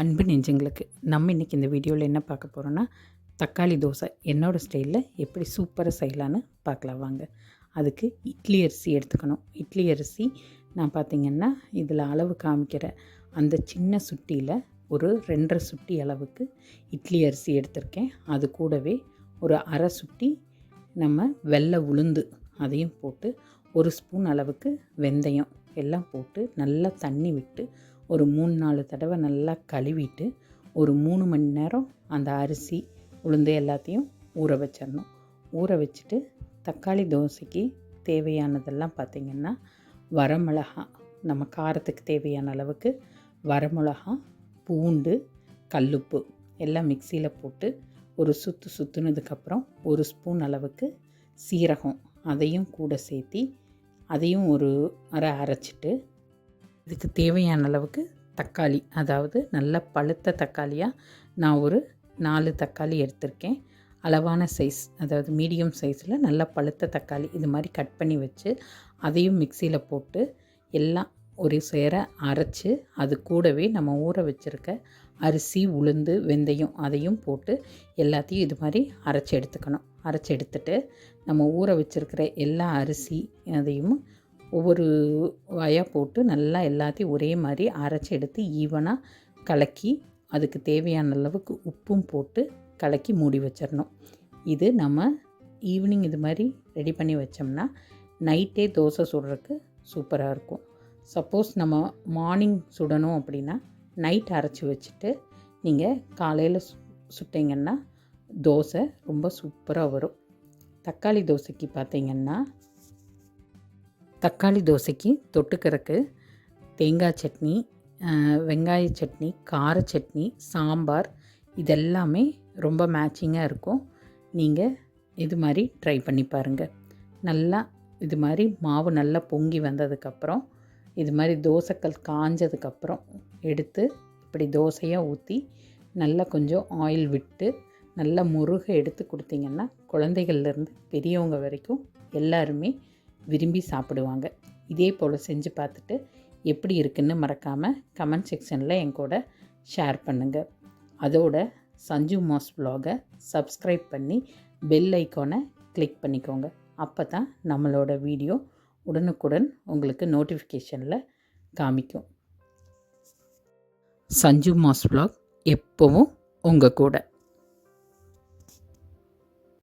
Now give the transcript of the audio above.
அன்பு நெஞ்சங்களுக்கு நம்ம இன்றைக்கி இந்த வீடியோவில் என்ன பார்க்க போகிறோன்னா தக்காளி தோசை என்னோடய ஸ்டைலில் எப்படி சூப்பராக செய்யலான்னு பார்க்கலாம் வாங்க. அதுக்கு இட்லி அரிசி எடுத்துக்கணும். இட்லி அரிசி நான் பார்த்திங்கன்னா இதில் அளவு காமிக்கிற அந்த சின்ன சுட்டியில் ஒரு ரெண்டரை சுட்டி அளவுக்கு இட்லி அரிசி எடுத்திருக்கேன். அது கூடவே ஒரு அரை சுட்டி நம்ம வெள்ளை உளுந்து அதையும் போட்டு ஒரு ஸ்பூன் அளவுக்கு வெந்தயம் எல்லாம் போட்டு நல்லா தண்ணி விட்டு ஒரு மூணு நாலு தடவை நல்லா கழுவிட்டு ஒரு மூணு மணி நேரம் அந்த அரிசி உளுந்து எல்லாத்தையும் ஊற வச்சிடணும். ஊற வச்சுட்டு தக்காளி தோசைக்கு தேவையானதெல்லாம் பார்த்திங்கன்னா வரமிளகா நம்ம காரத்துக்கு தேவையான அளவுக்கு வரமிளகா பூண்டு கல்லுப்பு எல்லாம் மிக்சியில் போட்டு ஒரு சுற்று சுற்றுனதுக்கப்புறம் ஒரு ஸ்பூன் அளவுக்கு சீரகம் அதையும் கூட சேர்த்தி அதையும் ஒரு அரை அரைச்சிட்டு இதுக்கு தேவையான அளவுக்கு தக்காளி அதாவது நல்ல பழுத்த தக்காளியாக நான் ஒரு நாலு தக்காளி எடுத்திருக்கேன். அளவான சைஸ் அதாவது மீடியம் சைஸில் நல்ல பழுத்த தக்காளி இது மாதிரி கட் பண்ணி வச்சு அதையும் மிக்சியில் போட்டு எல்லாம் ஒரு சேர அரைச்சி அது கூடவே நம்ம ஊற வச்சுருக்க அரிசி உளுந்து வெந்தயம் அதையும் போட்டு எல்லாத்தையும் இது மாதிரி அரைச்சி எடுத்துக்கணும். அரைச்சி எடுத்துட்டு நம்ம ஊற வச்சுருக்கிற எல்லா அரிசி அதையும் ஒவ்வொரு வாயாக போட்டு நல்லா எல்லாத்தையும் ஒரே மாதிரி அரைச்சி எடுத்து ஈவனாக கலக்கி அதுக்கு தேவையான அளவுக்கு உப்பும் போட்டு கலக்கி மூடி வச்சிடணும் இது நம்ம ஈவினிங் இது மாதிரி ரெடி பண்ணி வச்சோம்னா நைட்டே தோசை சுடுறதுக்கு சூப்பராக இருக்கும். சப்போஸ் நம்ம மார்னிங் சுடணும் அப்படின்னா நைட் அரைச்சி வச்சுட்டு நீங்கள் காலையில் சு சுட்டிங்கன்னா தோசை ரொம்ப சூப்பராக வரும். தக்காளி தோசைக்கு பார்த்தீங்கன்னா தக்காளி தோசைக்கு தொட்டுக்கிறதுக்கு தேங்காய் சட்னி வெங்காய சட்னி கார சட்னி சாம்பார் இதெல்லாமே ரொம்ப மேட்சிங்காக இருக்கும். நீங்கள் இது மாதிரி ட்ரை பண்ணி பாருங்கள் நல்லா இது மாதிரி மாவு நல்லா பொங்கி வந்ததுக்கப்புறம் இது மாதிரி தோசைக்கல் காஞ்சதுக்கப்புறம் எடுத்து இப்படி தோசையாக ஊற்றி நல்லா கொஞ்சம் ஆயில் விட்டு நல்லா முருக எடுத்து கொடுத்தீங்கன்னா குழந்தைகள்லேருந்து பெரியவங்க வரைக்கும் எல்லாருமே விரும்பி சாப்பிடுவாங்க. இதே போல் செஞ்சு பார்த்துட்டு எப்படி இருக்குன்னு மறக்காமல் கமெண்ட் செக்ஷனில் என் கூட ஷேர் பண்ணுங்கள் அதோட சஞ்சு மாஸ் வ்ளாகை சப்ஸ்கிரைப் பண்ணி பெல் ஐக்கானை கிளிக் பண்ணிக்கோங்க. அப்போ தான் நம்மளோட வீடியோ உடனுக்குடன் உங்களுக்கு நோட்டிஃபிகேஷனில் காமிக்கும். சஞ்சு மாஸ் வ்ளாக் எப்போவும் உங்கள் கூட.